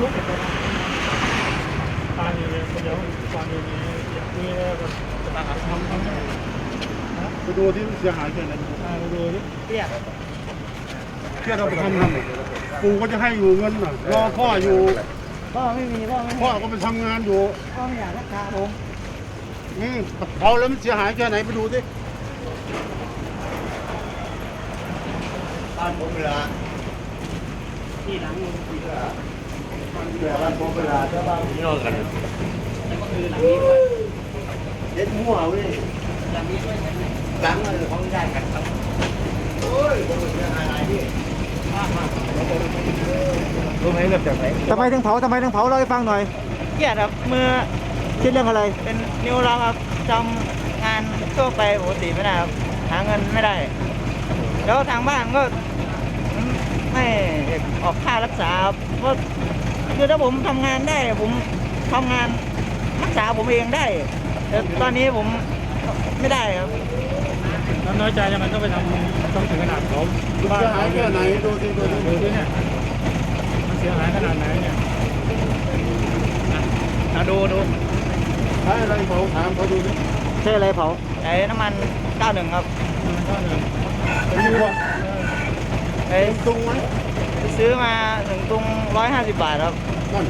ลุกตานี่เลยเดี๋ยวตอนนี้อย่างนี้แล้วก็ทำทำทำไปดูที่เสียหายแค่ไหนอ่าดูดิเรียกเชื่อเราไปทำทำปู่ก็จะให้อยู่เงินน่ะรอพ่ออยู่ พ่อไม่มีพ่อไม่พ่อก็ไปทำงานอยู่ พ่อไม่อยากรักษาผมอืมเอาแล้วมันเสียหายแค่ไหนไปดูสิบ้านผมเวลาที่หลังมือเวลาบ้า นผมเวลาเจ้าบ้านพี่น้องกันแล้วก็คือหลังนี้ด้วยเด็ดมั่วเว้ยหลังนี้ด้วยใช่ไหมหลังมันของญาติกันครับโอ้ยผมเป็นอะไรนี่รู้ไหมเริ่มจากไหนทำไมถึงเผาทำไมถึงเผาเล่าให้ฟังหน่อยเครียดครับมือคิดเรื่องอะไร เป็นนิ้วล็อกครับจำงานทั่วไปปกติไม่ได้ครับหาเงินไม่ได้ แล้วทางบ้านก็ไม่ออกค่ารักษาครับเพราะ คือถ้าผมทำงานได้ ผมทำงานรักษาผมเองได้แต่ตอนนี้ผมไม่ได้ครับแล้วน้อยใจยังมันต้องไปทำต้องถึงขนาดเขาเสียหายแค่ไหนดูสิดูสิดูสิเนี่ยมันเสียหายขนาดไหนเนี่ยเอาดูดูใช้อะไรเผาถามเขาดูสิใช่อะไรเผาไอ้น้ำมัน91ครับมันก็หนึ่งไปดูว่าไอ้ตรงไหม ซื้อมาหนึ่งตุง150 บาทครับนั่น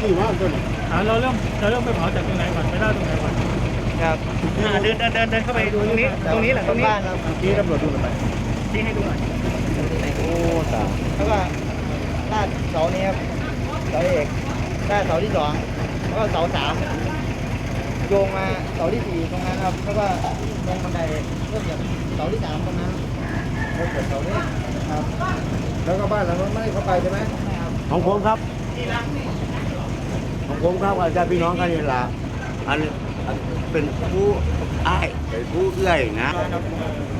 สี่ว่าต้นอ่าเราเริ่มเราเริ่มไปเผาจากตรงไหนก่อนไปได้ตรงไหนก่อนครับเดินเดินเดินเดินเข้าไปดูตรงนี้ตรงนี้แหละตรงนี้บ้านครับที่ตำรวจดูหน่อยชี้ให้ดูหน่อยโอ้ตายแล้วก็ลาดเสานี้ครับเสาเอกลาดเสาที่สองแล้วก็เสาสามโยงมาเสาที่สี่ตรงนั้นครับแล้วก็ลงบันไดเริ่มจากเสาที่สามตรงนั้นแล้วเกิดเสานี้ครับ แล้วก็บ้านหลังนั้นไม่ได้เข้าไปใช่ไหมครับของผมครับ ของผมครับอาจารย์พี่น้องกันนี่ล่ะอันอันเป็นผู้อ้ายเป็นผู้เอื้อยนะ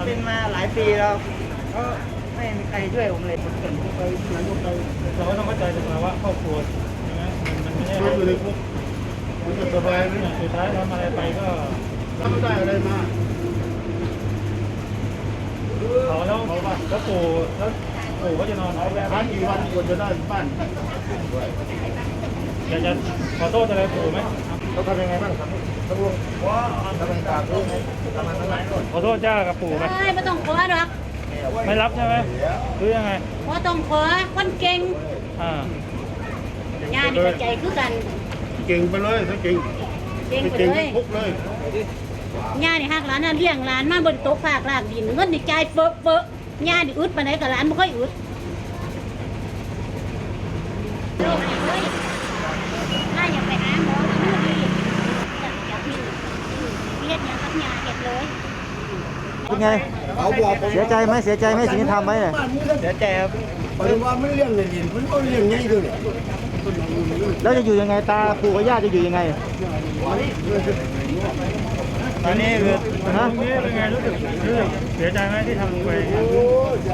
เป็นมาหลายปีแล้วก็ไม่มีใครช่วยผมเลยไปไหนก็ไปเราก็ต้องเข้าใจถึงว่าครอบครัวใช่ไหมมันมันไม่ใช่มันอยู่ในคุกมันจะสบายไหมสุดท้ายทำอะไรไปก็ทำได้อะไรมาเผาแล้วแล้วปู่แล้ว ปู่ก็จะนอนเอาแบบหากี่วันกว่าจะได้บ้านอยากจะขอโทษอะไรปู่ไหมเขาทำยังไงบ้างครับตำรวจว่าทำไมตามเรื่องทำไมไม่ไล่ก่อนขอโทษย่ากับปู่ไหมเอ้ยไม่ต้องขอหรอกไม่รับใช่ไหมหรือยังไงว่าต้องขอคนเก่งอ่างานนี่ก็ใจคือกัน เก่งไปเลยถ้าเก่งเก่งไม่ไปเก่งเลก็ยคุกเลยงานนี่หักหลานน่ะเลี้ยงหลานมาบนโต๊ะฝากลากดินเงินนี่จ่ายเฟอะเฟอะงานนี่อึดปานไหนกับหลานไม่ค่อยอึดโลกนี่เฮ้ยถ้าอยากไปหาหมอที่นู่นนี่อยากอยากมีเฮ็ดหยังกับยาเฮ็ดเลยเป็นไงเขาบอกผมเสียใจไหมเสียใจไหมสิ่งที่ทำไว้เนี่ยเสียใจครับปฏิวัติไม่เลี้ยงเลยดินมันก็เลี้ยงง่ายด้วยเนี่ยแล้วจะอยู่ยังไงตาปู่กับย่าจะอยู่ยังไง ตอนนี้คือฮะตรงนี้เป็นไงรู้สึกรู้สึกเสียใจไหมที่ทำลงไป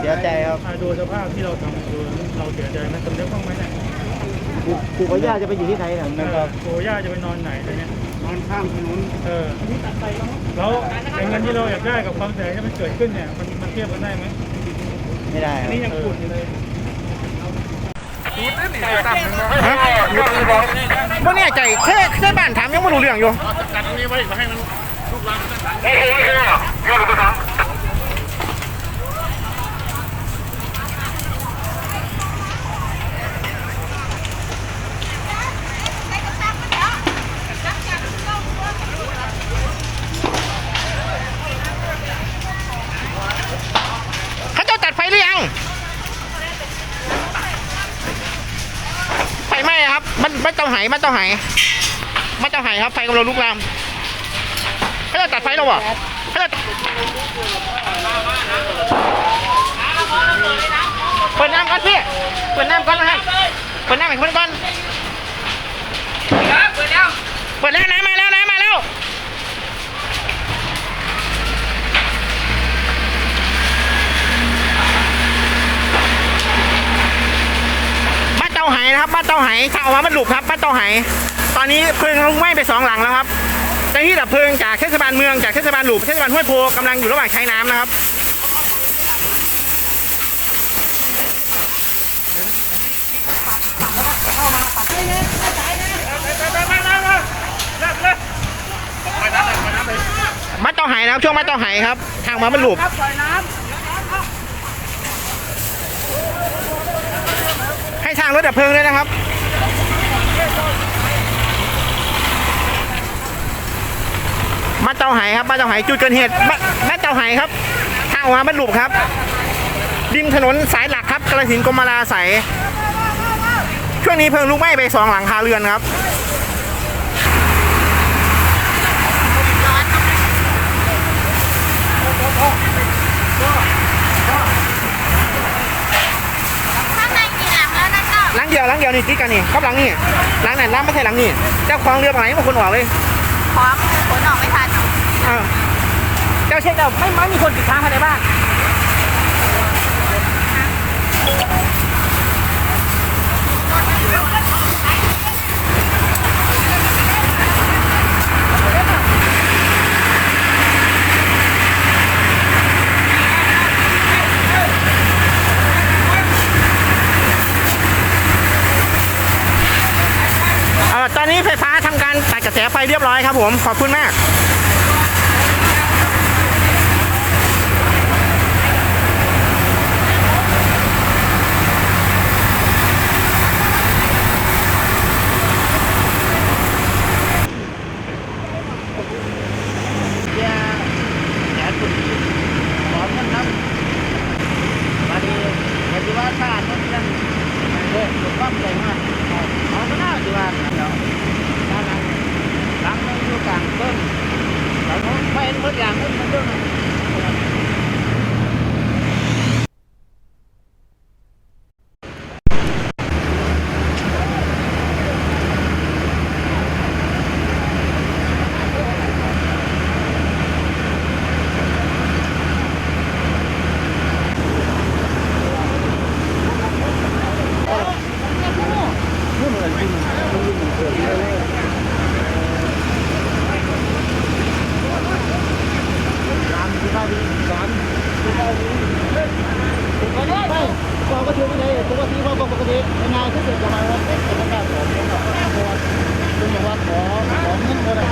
เสียใจครับอ่าดูสภาพที่เราทำดูเราเสียใจไหมสำนึกบ้างไหมเนี่ยปู่ปู่กับย่าจะไปอยู่ที่ไหนเนี่ยเออปู่ย่าจะไปนอนไหนตอนเนี้ยนอนข้างถนนเออแล้วไอ้เงินที่เราอยากได้กับความเสียหายที่มันเกิดขึ้นเนี่ย มันมันเทียบกันได้ไหมไม่ได้คอัรันบนี้ยังขุดอยู่เลยบ่เนี่ยใจแค่แค่บ้านถามยังไม่รู้เรื่องอยู่กัดตรงนี้ไว้ให้มันลูกหลาน เขาเจ้าตัดไฟหรือยัง ไฟไหม้ครับ มันมันเตาไหมันเตาไหมันเตาไหครับ ไฟกำลังลุกลาม ตัดไฟแล้วเหรอเขาเจะเปิดน้ำก่อนพี่ เปิดน้ำก่อนนะฮะเปิดน้ำให้เพื่อนก่อนเปิดแล้ว เปิดแล้วน้ำมาแล้วน้ำมาแล้วบ้านเตาไหนะครับบ้านเตาไหถ้าเอามามันหลุบครับบ้านเตาไหตอนนี้เพลิงลุกไหม้ไปสองหลังแล้วครับาหน้าที่ดับเพลิงจากเทศบาลเมืองจากเทศบาลหลุบเทศบาลห้วยโพกำลังอยู่ระหว่างใช้น้ำนะครับมัดเต่าไหายนะครับช่วงมัดเต่าไหายครับ ทางมามันหลุบให้ทางรถดับเพลิงด้วยนะครับ มัดเต่าไหายครับมัดเต่าไหายจุดเกิดเหตุมัดมัดเต่าไหายครับทางออกมามันหลุบครับริมถนนสายหลักครับกระสินกรมราใสยช่วงนี้เพลิงลุกไหม้ไปสองหลังคาเรือนครับหลังเจ้างเดียวหลังเดียวนี่ติดกันนี่ครับหลังนี่หลังไหนหลังไม่ใช่หลังนี่เจ้าของเรือไหนบางคนออกเลยของขนออกไม่ทัน เจ้าเช็คเจ้าไม่ไม่มีคนติดค้างภายในบ้านเอ่อตอนนี้ไฟฟ้าทำการตัดกระแสไฟเรียบร้อยครับผม ขอบคุณมาก แขนคุณสอนกันครับมาดีเห็นว่าชาติมันยังเด็กถูกต้องใจมากเอาก็น่าจะว่าเดี๋ยวด้านหลังหลังมันอยู่กลางต้นหลังมันไม่หมดอย่างนั้นมันเรื่อง เราก็ถือไม่ได้ ปกติว่าปกติงานที่สุดจะมาว่าเป็นการขอของคุณบอกว่าขอขอเงินคนอะ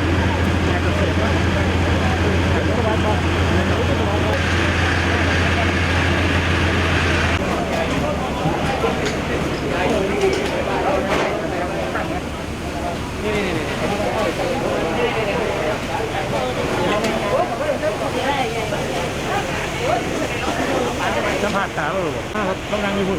สัมผัสตาเราหรอครับต้องนั่งมีหุ่น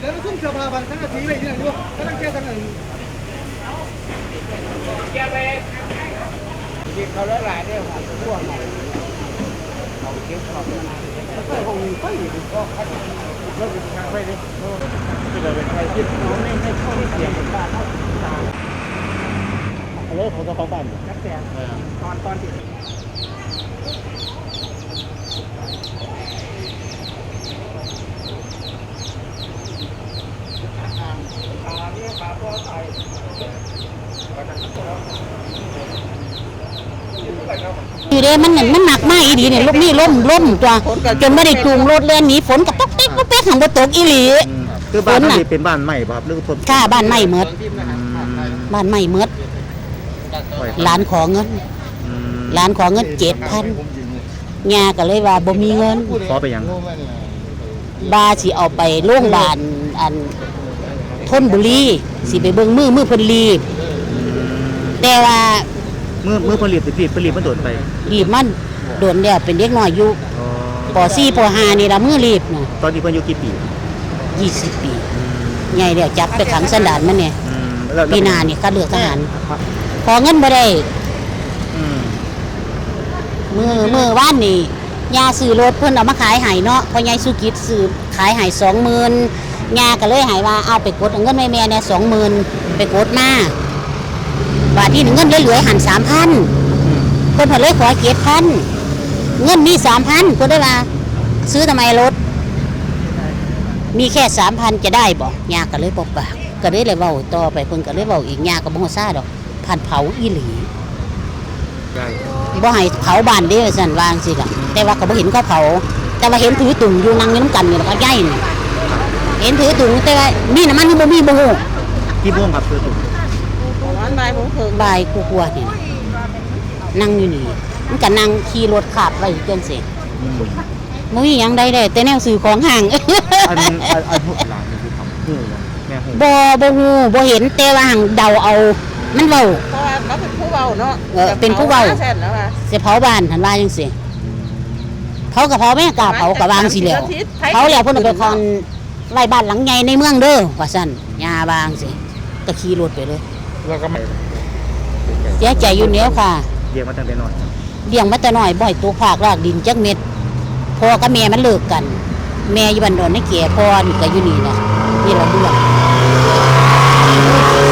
แล้วทุ่มเสื้อผ้า บันทั้งอาทิตย์เลยที่ไหนด้วยก็ต้องแก้ทั้งนั้นเขาละลายได้ค่ะพวกไหนเขาเก็บเขาก็คงไปอยู่ก็คัดรถทางไปดิเลิกของเจ้าของบ้านนักแสงตอนตอนที่ อยู่เด้มันนั่นมันหนักมากอีหลีเนี่ยลมนี่ล่มล่มตัวจนไม่ได้จูงรถเลยหนีฝนก็ตกเป๊กตกเป๊กหังบ่ตกอีหลี คือบ้านฝนน่ะ นี่เป็นบ้านใหม่ป่ะครับหรือทนค่าบ้านไม่เมดบ้านไม่เมดหลานขอเงินหลานขอเงินเจ็ดพันยาก็เลยว่าบ่มีเงิน ขอไปยัง บาสิเอาไปโรงพยาบาลอัน ทนบุรีสิไปเบิ่งมือมือเพิ่นรีบ แต่ว่าเมื่อเมื่อผลิตผลิตผลิตมันโดดไปรีบมันโดนแล้วเป็นเด็กน้อยอยู่อ๋อป .4 ป .5 นี่ละมือรีบน่ะตอนนี้เพิ่นอายุกี่ปี20 ปีใหญ่แล้วจับไปขังสันดานมันเนี่ยอืมแล้วปีหน้านี่ก็เลือกทหารขอเงินบ่ได้ อืมมือมือว่านนี่ยาซื้อรถเพิ่นเอามาขายให้เนาะพ่อใหญ่สุกิจซื้อขายให้20,000 ยาก็เลยให้ว่าเอาไปกดเอาเงินแม่แม่เนี่ย20,000ไปกดมาบาทที่เงินเหลือๆหัน3,000เพิ่นเพิ่นเลยขอ7,000เงินมี3,000เพิ่นได้ว่าซื้อทำไมรถ มีแค่3,000จะได้บ่ยาก็เลยบ่ปากก็เลยเลยเว้าต่อไปเพิ่นก็เลยเว้าอีกยาก็บ่ฮู้ซาดอกพันเผาอีหลีใช่บ่ให้เผาบ้านเด้อสั่นวาจั่งสิล่ะแต่ว่าก็บ่เห็นเขาเผา แต่ว่าเห็นถือตุ่มอยู่นั่งอยู่น้ำกันนี่ล่ะก็ใหญ่นี่ เห็นถือตุ่มแต่ว่ามีน้ำมันนี่บ่มีบ่ฮู้กี่โมงครับคือถูกบ่ายกลัวๆนี่นะนั่งอยู่นี่มันก็นั่งขี่รถขับไว้จังซี่อืมบ่มีหยังใดได้แต่แนวซื้อของห่าง อันอันอันพวกหลานนี่คือทำหูแม่หูบ่บ่ฮู้บ่เห็นแต่ว่าหังเดาเอา มันเว้า เพราะว่าเราเป็นผู้เบาเนาะเออเป็นผู้เว้า แซ่บแล้วว่าสิเผาบ้านหันว่าจังซี่เผาก็เผาแม่กล้าเผาก็วางสิแล้วเขาแล้วเพิ่นเอาไปคอน ไว้บ้านหลังใหญ่ในเมืองเด้อว่าซั่นยาบางสิก็ขี่รถไปเลยเราก็ไม่เสียใจอยู่แล้วค่ะเรียกมาตั้งแต่น้อยเลี้ยงมาแต่น้อยบ่อยตัวภาครากดินจักเม็ดพ่อกับแม่มันเลิกกัน แม่อยู่บ้านดอนในเกียพ่อนี่ก็อยู่นี่นะนี่ละเรื่อง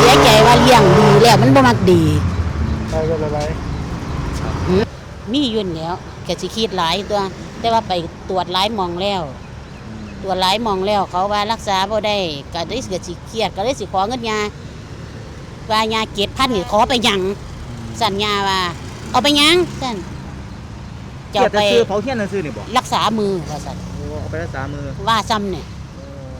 เสียใจว่าเลี้ยงดีแล้วมันบ่มักดีไปก็ไปมีอยุ่นนแหล้วก็สิคิดหลายตัว แต่ว่าไปตรวจหลายหมองแล้ว ตรวจหลายหมองแล้วเขาว่ารักษาบ่ได้ก็ได้ก็สิเครียดก็เลยสิขอเงินยาว่ายาเจ็ดพันนี่ขอไปหยังสัญญาว่า เอาไปหยังสั่นเกียจะรเอาติไปซื้อเผาเทียนนั่นซื้อนี่บอกรักษามือว่าสั่นโอ้เอาไปรักษามือว่าซ้ำเนี่ย